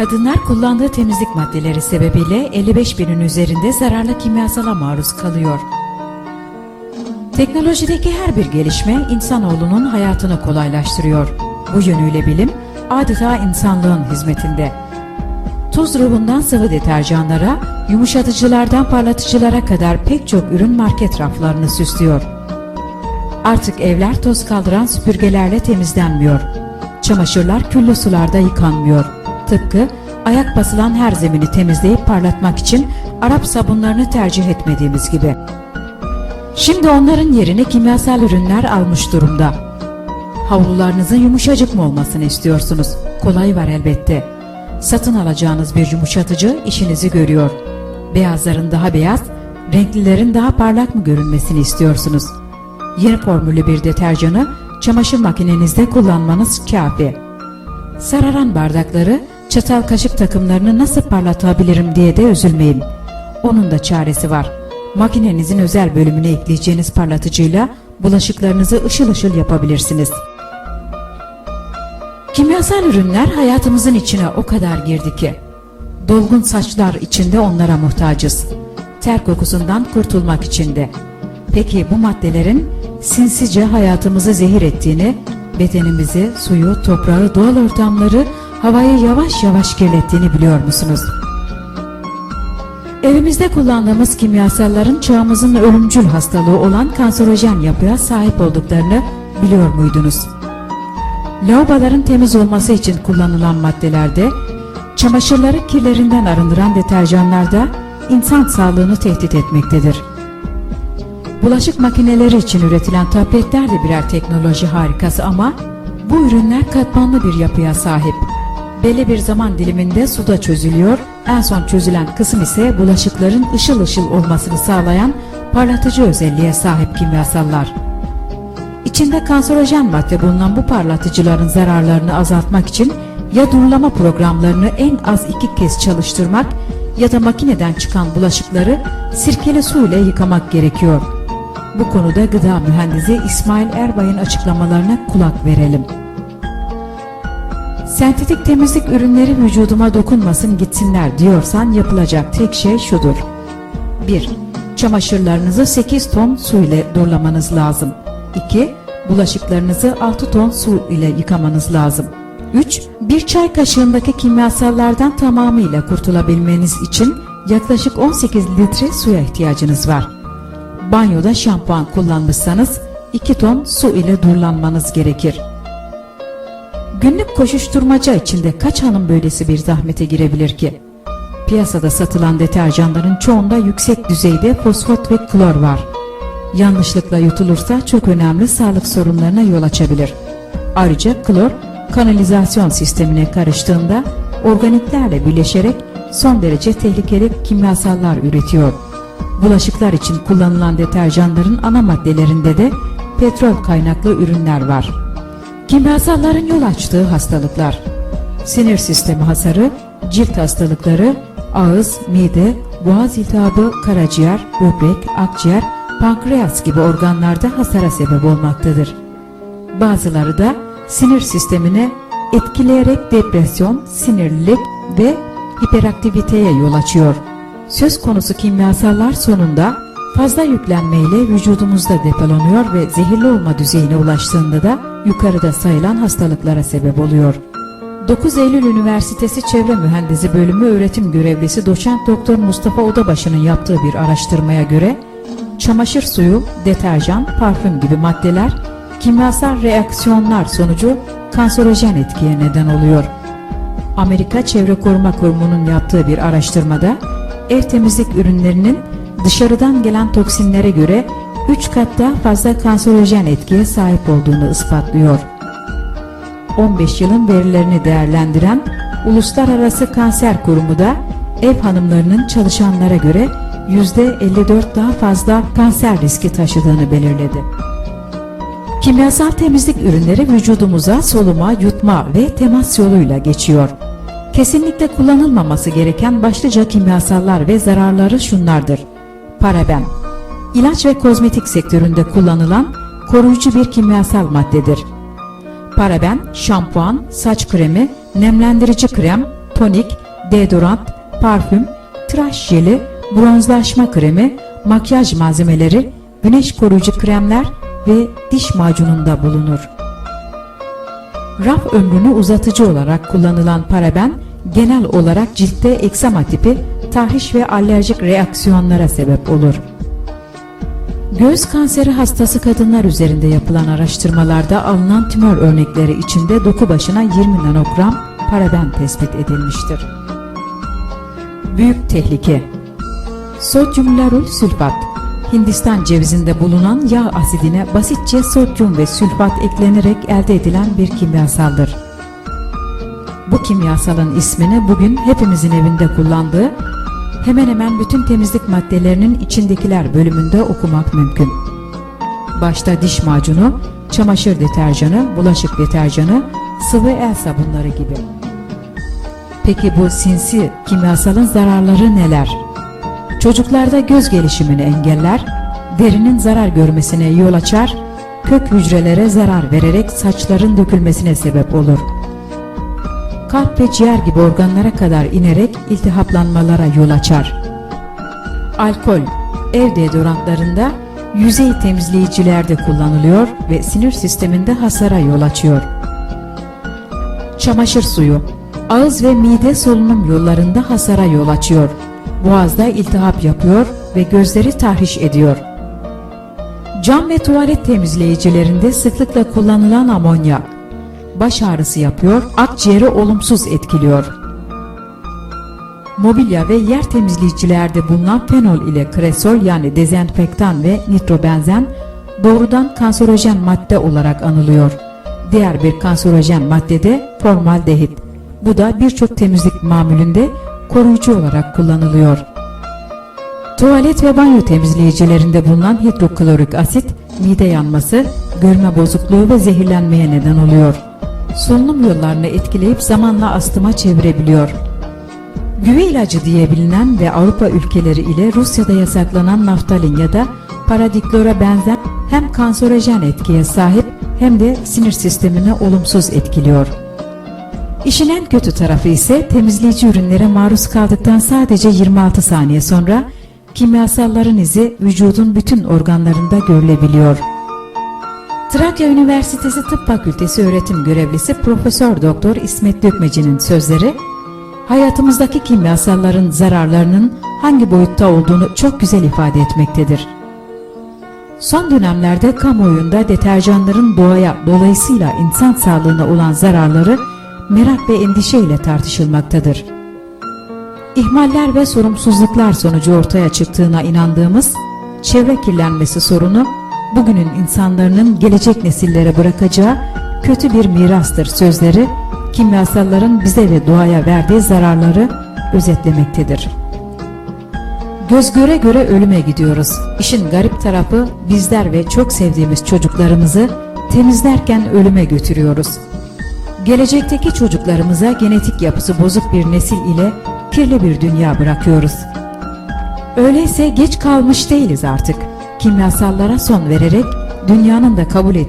Kadınlar kullandığı temizlik maddeleri sebebiyle 55 binin üzerinde zararlı kimyasala maruz kalıyor. Teknolojideki her bir gelişme insanoğlunun hayatını kolaylaştırıyor. Bu yönüyle bilim adeta insanlığın hizmetinde. Tuz ruhundan sıvı deterjanlara, yumuşatıcılardan parlatıcılara kadar pek çok ürün market raflarını süslüyor. Artık evler toz kaldıran süpürgelerle temizlenmiyor. Çamaşırlar küllü sularda yıkanmıyor. Tıpkı ayak basılan her zemini temizleyip parlatmak için Arap sabunlarını tercih etmediğimiz gibi. Şimdi onların yerini kimyasal ürünler almış durumda. Havlularınızın yumuşacık mı olmasını istiyorsunuz? Kolay var elbette. Satın alacağınız bir yumuşatıcı işinizi görüyor. Beyazların daha beyaz, renklilerin daha parlak mı görünmesini istiyorsunuz? Yeni formülü bir deterjanı çamaşır makinenizde kullanmanız kafi. Sararan bardakları, çatal kaşık takımlarını nasıl parlatabilirim diye de üzülmeyin. Onun da çaresi var. Makinenizin özel bölümüne ekleyeceğiniz parlatıcıyla bulaşıklarınızı ışıl ışıl yapabilirsiniz. Kimyasal ürünler hayatımızın içine o kadar girdi ki. Dolgun saçlar içinde onlara muhtacız. Ter kokusundan kurtulmak için de. Peki bu maddelerin sinsice hayatımızı zehir ettiğini, bedenimizi, suyu, toprağı, doğal ortamları, havayı yavaş yavaş kirlettiğini biliyor musunuz? Evimizde kullandığımız kimyasalların çağımızın ölümcül hastalığı olan kanserojen yapıya sahip olduklarını biliyor muydunuz? Lavaboların temiz olması için kullanılan maddelerde, çamaşırları kirlerinden arındıran deterjanlarda insan sağlığını tehdit etmektedir. Bulaşık makineleri için üretilen tabletler de birer teknoloji harikası ama bu ürünler katmanlı bir yapıya sahip. Belli bir zaman diliminde suda çözülüyor, en son çözülen kısım ise bulaşıkların ışıl ışıl olmasını sağlayan parlatıcı özelliğe sahip kimyasallar. İçinde kanserojen madde bulunan bu parlatıcıların zararlarını azaltmak için ya durulama programlarını en az iki kez çalıştırmak ya da makineden çıkan bulaşıkları sirkeli su ile yıkamak gerekiyor. Bu konuda gıda mühendisi İsmail Erbay'ın açıklamalarına kulak verelim. Sentetik temizlik ürünleri vücuduma dokunmasın gitsinler diyorsan yapılacak tek şey şudur. 1. Çamaşırlarınızı 8 ton su ile durulamanız lazım. 2. Bulaşıklarınızı 6 ton su ile yıkamanız lazım. 3. Bir çay kaşığındaki kimyasallardan tamamıyla kurtulabilmeniz için yaklaşık 18 litre suya ihtiyacınız var. Banyoda şampuan kullanmışsanız 2 ton su ile durulanmanız gerekir. Günlük koşuşturmaca içinde kaç hanım böylesi bir zahmete girebilir ki? Piyasada satılan deterjanların çoğunda yüksek düzeyde fosfat ve klor var. Yanlışlıkla yutulursa çok önemli sağlık sorunlarına yol açabilir. Ayrıca klor kanalizasyon sistemine karıştığında organiklerle birleşerek son derece tehlikeli kimyasallar üretiyor. Bulaşıklar için kullanılan deterjanların ana maddelerinde de petrol kaynaklı ürünler var. Kimyasalların yol açtığı hastalıklar. Sinir sistemi hasarı, cilt hastalıkları, ağız, mide, boğaz iltihabı, karaciğer, böbrek, akciğer, pankreas gibi organlarda hasara sebep olmaktadır. Bazıları da sinir sistemine etkileyerek depresyon, sinirlilik ve hiperaktiviteye yol açıyor. Söz konusu kimyasallar sonunda fazla yüklenmeyle vücudumuzda depolanıyor ve zehirli olma düzeyine ulaştığında da yukarıda sayılan hastalıklara sebep oluyor. 9 Eylül Üniversitesi Çevre Mühendisi Bölümü öğretim görevlisi doçent doktor Mustafa Odabaşı'nın yaptığı bir araştırmaya göre çamaşır suyu, deterjan, parfüm gibi maddeler kimyasal reaksiyonlar sonucu kanserojen etkiye neden oluyor. Amerika Çevre Koruma Kurumu'nun yaptığı bir araştırmada ev temizlik ürünlerinin dışarıdan gelen toksinlere göre 3 kat daha fazla kanserojen etkiye sahip olduğunu ispatlıyor. 15 yılın verilerini değerlendiren Uluslararası Kanser Kurumu da ev hanımlarının çalışanlara göre %54 daha fazla kanser riski taşıdığını belirledi. Kimyasal temizlik ürünleri vücudumuza soluma, yutma ve temas yoluyla geçiyor. Kesinlikle kullanılmaması gereken başlıca kimyasallar ve zararları şunlardır. Paraben İlaç ve kozmetik sektöründe kullanılan koruyucu bir kimyasal maddedir. Paraben, şampuan, saç kremi, nemlendirici krem, tonik, deodorant, parfüm, tıraş jeli, bronzlaşma kremi, makyaj malzemeleri, güneş koruyucu kremler ve diş macununda bulunur. Raf ömrünü uzatıcı olarak kullanılan paraben genel olarak ciltte eksema tipi tahriş ve alerjik reaksiyonlara sebep olur. Göğüs kanseri hastası kadınlar üzerinde yapılan araştırmalarda alınan tümör örnekleri içinde doku başına 20 nanogram paraben tespit edilmiştir. Büyük tehlike Sodyum larul sülfat Hindistan cevizinde bulunan yağ asidine basitçe sodyum ve sülfat eklenerek elde edilen bir kimyasaldır. Bu kimyasalın ismini bugün hepimizin evinde kullandığı hemen hemen bütün temizlik maddelerinin içindekiler bölümünde okumak mümkün. Başta diş macunu, çamaşır deterjanı, bulaşık deterjanı, sıvı el sabunları gibi. Peki bu sinsi kimyasalın zararları neler? Çocuklarda göz gelişimini engeller, derinin zarar görmesine yol açar, kök hücrelere zarar vererek saçların dökülmesine sebep olur. Kalp ve ciğer gibi organlara kadar inerek iltihaplanmalara yol açar. Alkol, ev deodorantlarında, yüzey temizleyicilerde kullanılıyor ve sinir sisteminde hasara yol açıyor. Çamaşır suyu, ağız ve mide solunum yollarında hasara yol açıyor. Boğazda iltihap yapıyor ve gözleri tahriş ediyor. Cam ve tuvalet temizleyicilerinde sıklıkla kullanılan amonyak, baş ağrısı yapıyor, akciğeri olumsuz etkiliyor. Mobilya ve yer temizleyicilerde bulunan fenol ile kresol yani dezenfektan ve nitrobenzen doğrudan kanserojen madde olarak anılıyor. Diğer bir kanserojen madde de formaldehit. Bu da birçok temizlik mamulünde koruyucu olarak kullanılıyor. Tuvalet ve banyo temizleyicilerinde bulunan hidroklorik asit mide yanması, görme bozukluğu ve zehirlenmeye neden oluyor. Solunum yollarını etkileyip zamanla astıma çevirebiliyor. Güve ilacı diye bilinen ve Avrupa ülkeleri ile Rusya'da yasaklanan naftalin ya da paradiklora benzer hem kanserojen etkiye sahip hem de sinir sistemini olumsuz etkiliyor. İşin en kötü tarafı ise temizleyici ürünlere maruz kaldıktan sadece 26 saniye sonra kimyasalların izi vücudun bütün organlarında görülebiliyor. Trakya Üniversitesi Tıp Fakültesi öğretim görevlisi Profesör Doktor İsmet Dökmeci'nin sözleri hayatımızdaki kimyasalların zararlarının hangi boyutta olduğunu çok güzel ifade etmektedir. Son dönemlerde kamuoyunda deterjanların doğaya dolayısıyla insan sağlığına olan zararları merak ve endişeyle tartışılmaktadır. İhmaller ve sorumsuzluklar sonucu ortaya çıktığına inandığımız çevre kirlenmesi sorunu bugünün insanların gelecek nesillere bırakacağı kötü bir mirastır sözleri kimyasalların bize ve doğaya verdiği zararları özetlemektedir. Göz göre göre ölüme gidiyoruz. İşin garip tarafı bizler ve çok sevdiğimiz çocuklarımızı temizlerken ölüme götürüyoruz. Gelecekteki çocuklarımıza genetik yapısı bozuk bir nesil ile kirli bir dünya bırakıyoruz. Öyleyse geç kalmış değiliz artık. Kimyasallara son vererek dünyanın da kabul etmesi